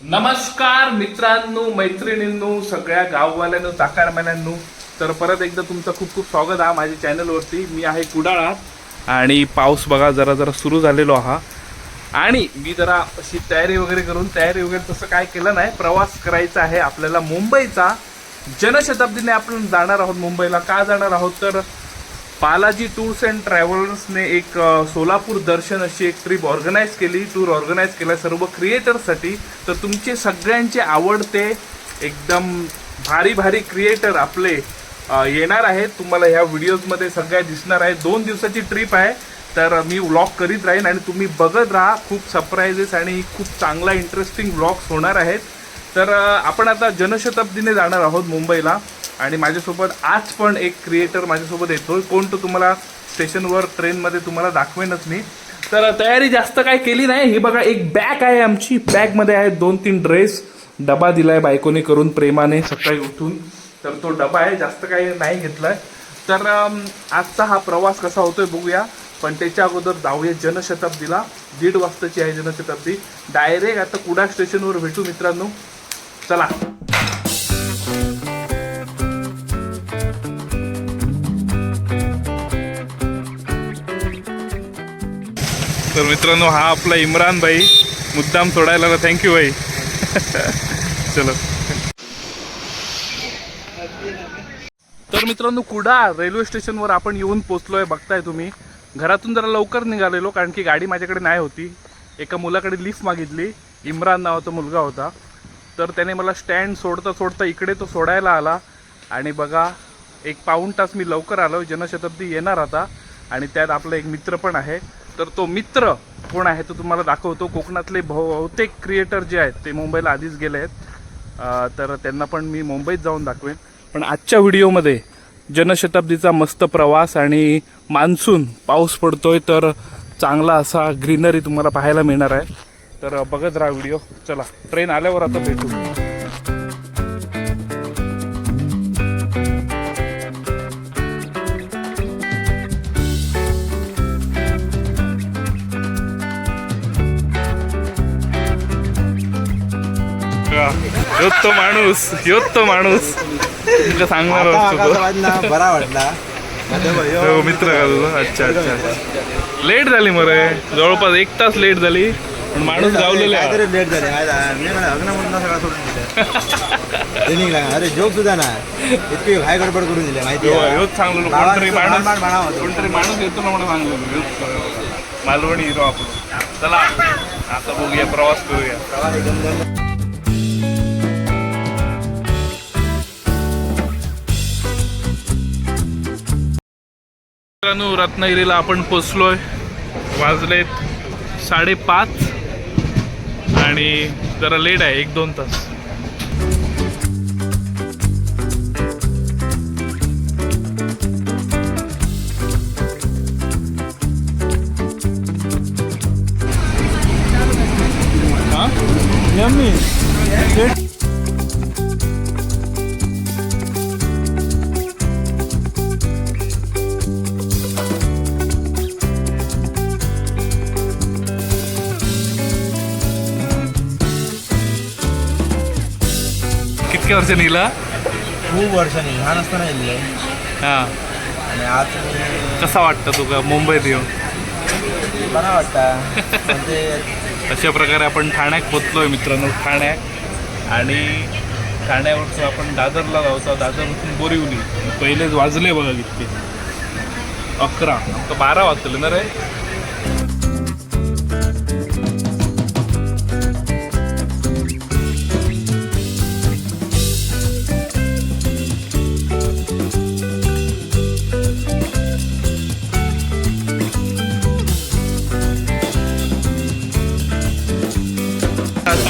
नमस्कार मित्रांनो मैत्रिणींनो सगळ्या गाववाल्यांनो चाकारमान्यांनो तर परत एकदा तुमचं खूप खूप स्वागत आहे माझ्या चॅनलवरती. मी आहे कुडाळात आणि पाऊस बघा जरा जरा सुरू झालेलो आहा आणि मी जरा अशी तयारी वगैरे करून तयारी वगैरे तसं काय केलं नाही. प्रवास करायचा आहे आपल्याला मुंबईचा. जनशताब्दीने आपण जाणार आहोत मुंबईला. का जाणार आहोत? तर बालाजी टूर्स अँड ट्रॅव्हल्सने एक सोलापूर दर्शन अशी एक ट्रिप ऑर्गनाईज केली. टूर ऑर्गनाईज केला सर्व क्रिएटरसाठी तर तुमचे सगळ्यांचे आवडते एकदम भारी भारी क्रिएटर आपले येणार आहेत. तुम्हाला ह्या व्हिडिओजमध्ये सगळ्या दिसणार आहे दोन दिवसाची ट्रिप आहे. तर मी व्लॉग करीत राहीन आणि तुम्ही बघत राहा. खूप सरप्राईजेस आणि खूप चांगला इंटरेस्टिंग व्लॉग्स होणार आहेत. तर आपण आता जनशताब्दीने जाणार आहोत मुंबईला. आणि माझ्यासोबत आज पण एक क्रिएटर माझ्यासोबत येतो. कोण तो तुम्हाला स्टेशनवर ट्रेनमध्ये तुम्हाला दाखवेनच मी. तर तयारी जास्त काय केली नाही. ही बघा एक बॅग आहे आमची. बॅगमध्ये आहे दोन तीन ड्रेस डबा दिलाय बायकोने करून प्रेमाने सकाळी उठून. तर तो डबा आहे. जास्त काही नाही घेतलाय. तर आजचा हा प्रवास कसा होतोय बघूया. पण त्याच्या अगोदर जाऊया जनशताब्दीला. दीड वाजताची आहे जनशताब्दी. डायरेक्ट आता कुडा स्टेशनवर भेटू मित्रांनो. चला. तर मित्रांनो हा आपला इम्रान भाई. मुद्दाम सोडायला थँक्यू भाई. चलो. तर मित्रांनो कुडा रेल्वे स्टेशनवर आपण येऊन पोचलोय बघताय तुम्ही. घरातून जरा लवकर निघालेलो कारण की गाडी माझ्याकडे नाही होती. एका मुलाकडे लिफ्ट मागितली. इम्रान नावाचा मुलगा होता. तर त्याने मला स्टँड सोडता सोडता इकडे तो सोडायला आला. आणि बघा एक पाऊण तास मी लवकर आलो. जनशताब्दी येणार आता. आणि त्यात आपला एक मित्र पण आहे. तर तो मित्र कोण आहे तो तुम्हाला दाखवतो. कोकणातले बहुतेक क्रिएटर जे आहेत ते मुंबईला आधीच गेले आहेत. तर त्यांना पण मी मुंबईत जाऊन दाखवेन. पण आजच्या व्हिडिओमध्ये जनशताब्दीचा मस्त प्रवास आणि मान्सून पाऊस पडतोय तर चांगला असा ग्रीनरी तुम्हाला पाहायला मिळणार आहे. तर बघत राहा व्हिडिओ. चला ट्रेन आल्यावर आता भेटू. ह्योच तो माणूस. ह्योच तो माणूस तुमका सांगणार असतो बरा वाटला. ह्यो हो मित्र का तुझा अच्छा अच्छा. लेट झाली मरे. जवळपास एक तास लेट झाली. पण माणूस गावलेला लेट झाले. अरे जोक सुद्धा नाही. इतकी घाय गडबड करून दिली माहिती हो? ह्योच सांगलो गावात कोणतरी माणूस. कोणतरी माणूस येतो ना म्हणून सांगलो मालवणी हिरो आपण. चला. आता बघूया प्रवास करूया. मित्रांनो रत्नागिरीला आपण पोचलोय. वाजलेत साडेपाच आणि जरा लेट आहे एक दोन तास. कितक्या वर्षांनी गेला खूप वर्षांनी लहान असताना येईल हा. आणि आज कसा वाटतं तुका मुंबईत येऊन? बरा वाटता. म्हणजे अशा प्रकारे आपण ठाण्यात पोचलोय मित्रांनो ठाण्यात. आणि ठाण्यावरचं आपण दादरला जाऊचा दादरवरून बोरिवली. पहिलेच वाजले बघा किती अकरा बारा वाजले ना रे?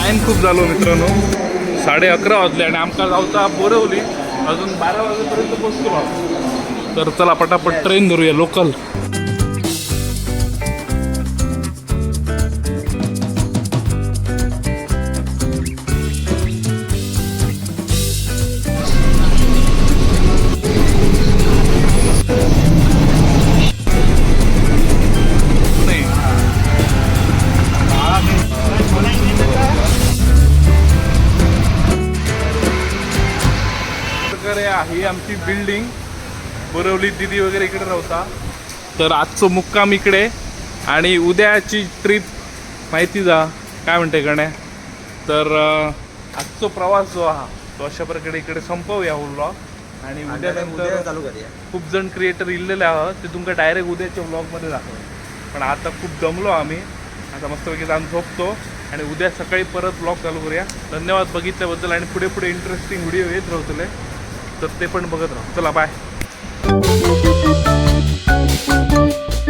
टाईम खूप झालो मित्रांनो. साडे अकरा वाजले आणि आमका जाऊचा बोरवली अजून बारा वाजेपर्यंत पोचतो तर चला पटापट ट्रेन धरूया लोकल प्रकारे ही आमची बिल्डिंग बोरवली दिदी वगैरे इकडे राहता. तर आजचं मुक्काम इकडे. आणि उद्याची ट्रिप माहिती जा. काय म्हणते गण्या तर आजचा प्रवास जो हा तो अशा प्रकारे इकडे संपवूया व्लॉग आणि उद्या उद्या नंतर चालू करूया. खूप जण क्रिएटर इल्लेले आहोत ते तुमका डायरेक्ट उद्याच्या व्लॉगमध्ये दाखवेल. पण आता खूप दमलो आम्ही. आता मस्तपैकी जाऊन झोपतो. आणि उद्या सकाळी परत ब्लॉग चालू करूया. धन्यवाद बघितल्याबद्दल आणि पुढे पुढे इंटरेस्टिंग व्हिडिओ येत राहतले तर ते पण बघत राहू. चला बाय